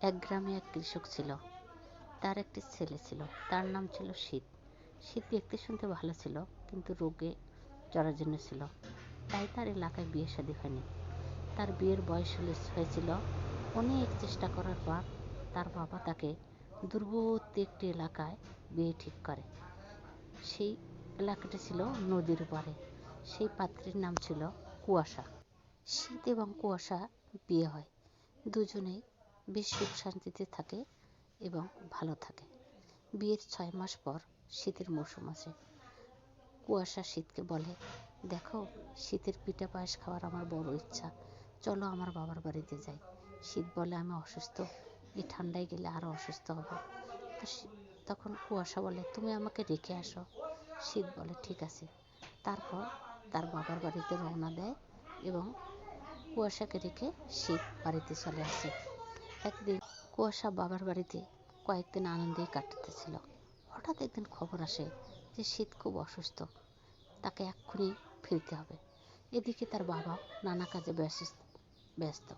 এক গ্রামে এক কৃষক ছিল। তার একটি ছেলে ছিল। তার নাম ছিল শীত। শীত দেখতে শুনতে ভালো ছিল, কিন্তু রোগে জরাজীর্ণ ছিল। তাই তার এলাকায় বিয়ে শাদী হয়নি। তার বিয়ের বয়স হয়েছিল অনেক চেষ্টা করার পর তার বাবা তাকে দূরবর্তী একটি এলাকায় বিয়ে ঠিক করে। সেই এলাকাটি ছিল নদীর পাড়ে। সেই পাত্রীর নাম ছিল কুয়াশা। শীত এবং কুয়াশা বিয়ে হয়। দুজনেই বেশ সুখ শান্তিতে থাকে এবং ভালো থাকে। বিয়ের ছয় মাস পর শীতের মৌসুম আসে কুয়াশা শীতকে বলে, দেখো, শীতের পিঠা পায়েস খাওয়ার আমার বড় ইচ্ছা। চলো আমার বাবার বাড়িতে যাই। শীত বলে, আমি অসুস্থ। এই ঠান্ডায় গেলে আরও অসুস্থ হব। তখন কুয়াশা বলে, তুমি আমাকে রেখে আসো। শীত বলে, ঠিক আছে। তারপর তার বাবার বাড়িতে রওনা দেয় এবং কুয়াশাকে রেখে শীত বাড়িতে চলে আসে। একদিন কুয়াশা বাবার বাড়িতে কয়েকদিন আনন্দেই কাটাতেছিল। হঠাৎ একদিন খবর আসে যে শীত খুব অসুস্থ, তাকে এক্ষুনি ফিরতে হবে। এদিকে তার বাবা নানা কাজে ব্যস্ত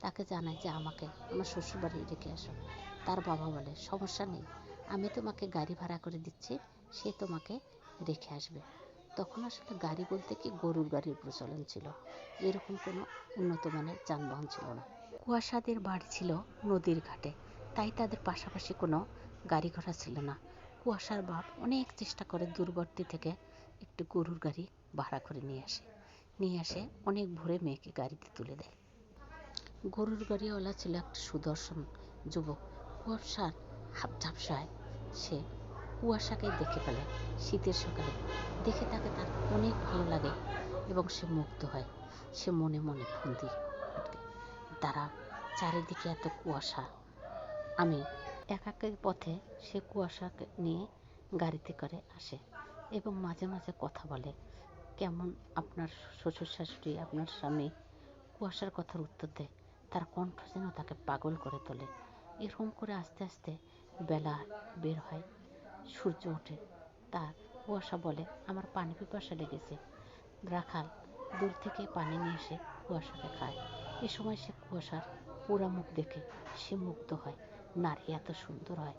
তাকে জানায় যে আমাকে আমার শ্বশুরবাড়ি রেখে আসো। তার বাবা বলে, সমস্যা নেই, আমি তোমাকে গাড়ি ভাড়া করে দিচ্ছি, সে তোমাকে রেখে আসবে। তখন আসলে গাড়ি বলতে কি গরুর গাড়ির প্রচলন ছিল। এরকম কোনো উন্নত মানের যানবাহন ছিল না। কুয়াশাদের বাড়ি ছিল নদীর ঘাটে, তাই তাদের পাশাপাশি কোনো গাড়ি ঘোড়া ছিল না। কুয়াশার বাপ অনেক চেষ্টা করে দূরবর্তী থেকে একটু গরুর গাড়ি ভাড়া করে নিয়ে আসে। নিয়ে আসে অনেক ভোরে মেয়েকে গাড়িতে তুলে দেয়। গরুর গাড়িওয়ালা ছিল একটা সুদর্শন যুবক। কুয়াশার হাফ ঝাপসায় সে কুয়াশাকে দেখে ফেলে শীতের সকালে। দেখে তাকে তার অনেক ভালো লাগে এবং সে মুগ্ধ হয়। সে মনে মনে ফুন্দি। তারা চারিদিকে এত কুয়াশা। আমি একাকের পথে সে কুয়াশাকে নিয়ে গাড়িতে করে আসে এবং মাঝে মাঝে কথা বলে, কেমন আপনার শ্বশুর শাশুড়ি আপনার স্বামী? কুয়াশার কথার উত্তর দেয়, তার কণ্ঠ যেন তাকে পাগল করে তোলে। এরকম করে আস্তে আস্তে বেলা বের হয়, সূর্য ওঠে। তার কুয়াশা বলে, আমার পানি পিপাসা লেগেছে। রাখাল দূর থেকে পানি নিয়ে এসে কুয়াশাকে খায়। এ সময় সে কুয়াশার পুরা মুখ দেখে সে মুগ্ধ হয়। নারী এত সুন্দর হয়,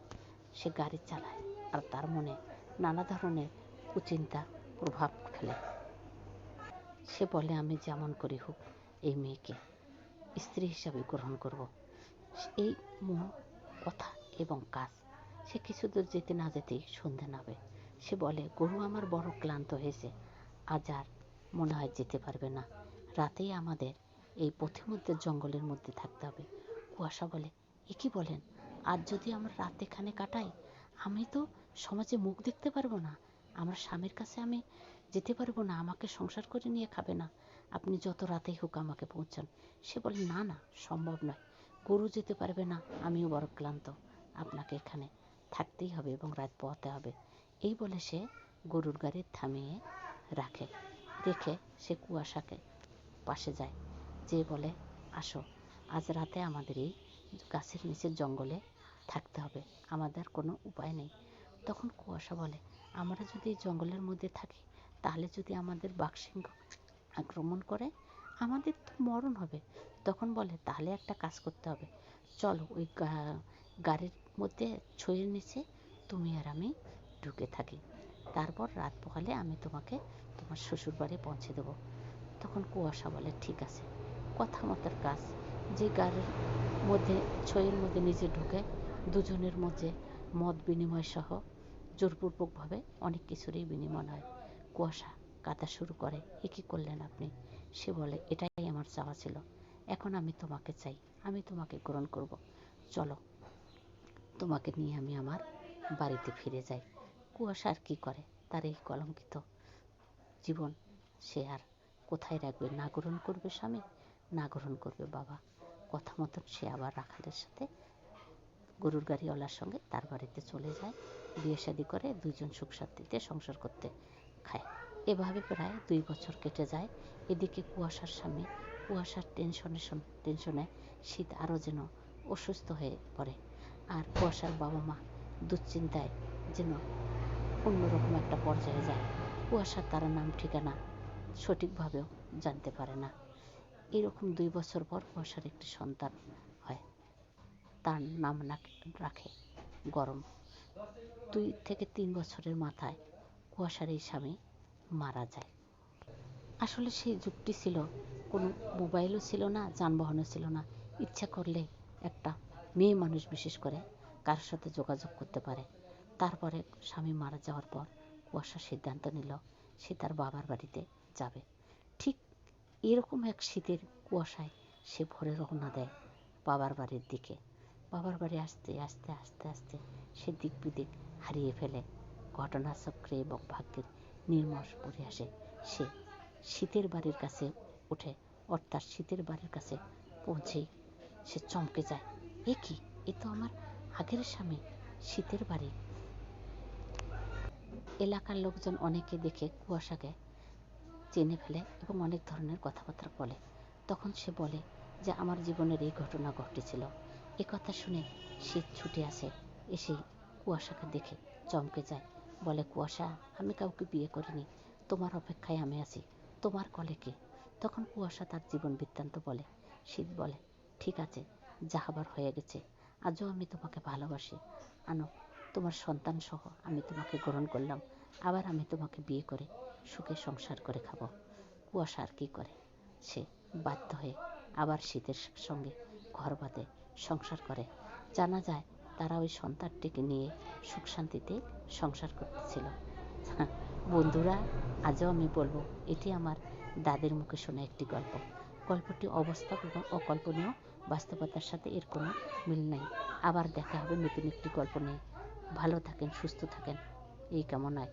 সে গাড়ি চালায় আর তার মনে নানা ধরনের কুচিন্তা প্রভাব ফেলে। সে বলে, আমি যেমন করি হোক, এই মেয়েকে স্ত্রী হিসাবে গ্রহণ করব। এই মন, কথা এবং কাজ সে কিছু দূর যেতে না যেতেই সন্ধে নাবে সে বলে, গরু আমার বড় ক্লান্ত হয়েছে, আজ আর মনে হয় যেতে পারবে না। রাতেই আমাদের এই মধ্যে জঙ্গলের মধ্যে থাকতে হবে। কুয়াশা বলে, এ কি বলেন? আর যদি আমরা রাত এখানে কাটাই, আমি তো সমাজে মুখ দেখতে পারব না। আমার স্বামীর কাছে আমি যেতে পারব না, আমাকে সংসার করে নিয়ে খাবে না। আপনি যত রাতেই হোক আমাকে পৌঁছান। সে বলে, না না, সম্ভব নয়। গরু যেতে পারবে না, আমিও বড় ক্লান্ত। আপনাকে এখানে থাকতেই হবে এবং রাত পোহাতে হবে। এই বলে সে গরুর গাড়ি থামিয়ে রাখে, রেখে সে কুয়াশাকে পাশে যায়। যে বলে, আসো, আজ রাতে আমাদের এই গাছের নিচের জঙ্গলে থাকতে হবে। আমাদের কোনো উপায় নেই। তখন কুয়াশা বলে, আমরা যদি জঙ্গলের মধ্যে থাকি, তাহলে যদি আমাদের বাঘসিংহ আক্রমণ করে, আমাদের তো মরণ হবে। তখন বলে, তাহলে একটা কাজ করতে হবে। চলো ওই গাড়ির মধ্যে ছইয়ের নিচে তুমি আর আমি ঢুকে থাকি। তারপর রাত পোহালে আমি তোমাকে তোমার শ্বশুর বাড়ি পৌঁছে দেবো। তখন কুয়াশা বলে, ঠিক আছে। কথা মতোর কাজ। যে গাড়ির মধ্যে ছইয়ের মধ্যে নিজে ঢুকে, দুজনের মধ্যে মত বিনিময় সহ জোরপূর্বকভাবে অনেক কিছুরই বিনিময় হয়। কুয়াশা, কাঁদা শুরু করে, এ কী করলেন আপনি? সে বলে, এটাই আমার চাওয়া ছিল। এখন আমি তোমাকে চাই। আমি তোমাকে গ্রহণ করব। চলো, তোমাকে নিয়ে আমি আমার বাড়িতে ফিরে যাই। কুয়াশা আর কী করে? তার এই কলঙ্কিত জীবন সে আর কোথায় রাখবে? না গ্রহণ করবে স্বামী? না গ্রহণ করবে বাবা। কথা মতন সে আবার রাখালের সাথে গরুর গাড়িওয়ালার সঙ্গে তার বাড়িতে চলে যায়। বিয়ে শাদি করে দুইজন সুখ শান্তিতে সংসার করতে খায়। এভাবে প্রায় দুই বছর কেটে যায়। এদিকে কুয়াশার স্বামী কুয়াশার টেনশনে টেনশনে শীত আরও যেন অসুস্থ হয়ে পড়ে। আর কুয়াশার বাবা মা দুশ্চিন্তায় যেন অন্যরকম একটা পর্যায়ে যায়। কুয়াশার তারা নাম ঠিকানা সঠিকভাবেও জানতে পারে না। এরকম দুই বছর পর কুয়াশার একটি সন্তান হয়। তার নাম রাখে গরম। দুই থেকে তিন বছরের মাথায় কুয়াশার এই স্বামী মারা যায়। আসলে সেই যুগটি ছিল, কোনো মোবাইলও ছিল না, যানবাহনও ছিল না। ইচ্ছা করলে একটা মেয়ে মানুষ বিশেষ করে কারোর সাথে যোগাযোগ করতে পারে। তারপরে স্বামী মারা যাওয়ার পর কুয়াশা সিদ্ধান্ত নিল, সে তার বাবার বাড়িতে যাবে। ঠিক এরকম এক শীতের কুয়াশায় সে ভোরে রওনা দেয় বাবার বাড়ির দিকে। বাবার বাড়ি আসতে আসতে, আস্তে আস্তে সে দিক বিদিক হারিয়ে ফেলে। ঘটনাচক্রে এবং ভাগ্যের নির্মশ পরিহাসে সে। শীতের বাড়ির কাছে উঠে, অর্থাৎ শীতের বাড়ির কাছে পৌঁছেই সে চমকে যায়। এ কি? এ তো আমার আগের স্বামী, শীতের বাড়ি। এলাকার লোকজন অনেকে দেখে কুয়াশাকে চেনে ফেলে এবং অনেক ধরনের কথাবার্তা বলে। তখন সে বলে যে, আমার জীবনের এই ঘটনা ঘটেছিল। এ কথা শুনে শীত ছুটে আসে এসেই কুয়াশাকে দেখে চমকে যায়। বলে, কুয়াশা, আমি কাউকে বিয়ে করিনি। তোমার অপেক্ষায় আমি আছি। তোমার কলে কে? তখন কুয়াশা তার জীবন বৃত্তান্ত বলে। শীত বলে, ঠিক আছে, যা হবার হয়ে গেছে। আজও আমি তোমাকে ভালোবাসি। আনো, তোমার সন্তান সহ আমি তোমাকে গ্রহণ করলাম। আবার আমি তোমাকে বিয়ে করে সুখে সংসার করে খাব। কুয়াশা আর কী করে? সে বাধ্য হয়ে আবার শীতের সঙ্গে ঘর বাঁধে, সংসার করে। জানা যায় তারা ওই সন্তানটিকে নিয়ে সুখ শান্তিতে সংসার করতেছিল। বন্ধুরা, আজও আমি বলব, এটি আমার দাদের মুখে শোনা একটি গল্প। গল্পটি অবস্থা এবং অকল্পনীয়, বাস্তবতার সাথে এর কোনো মিল নেই। আবার দেখা হবে নতুন একটি গল্প নিয়ে। ভালো থাকেন, সুস্থ থাকেন। এই কামনায়।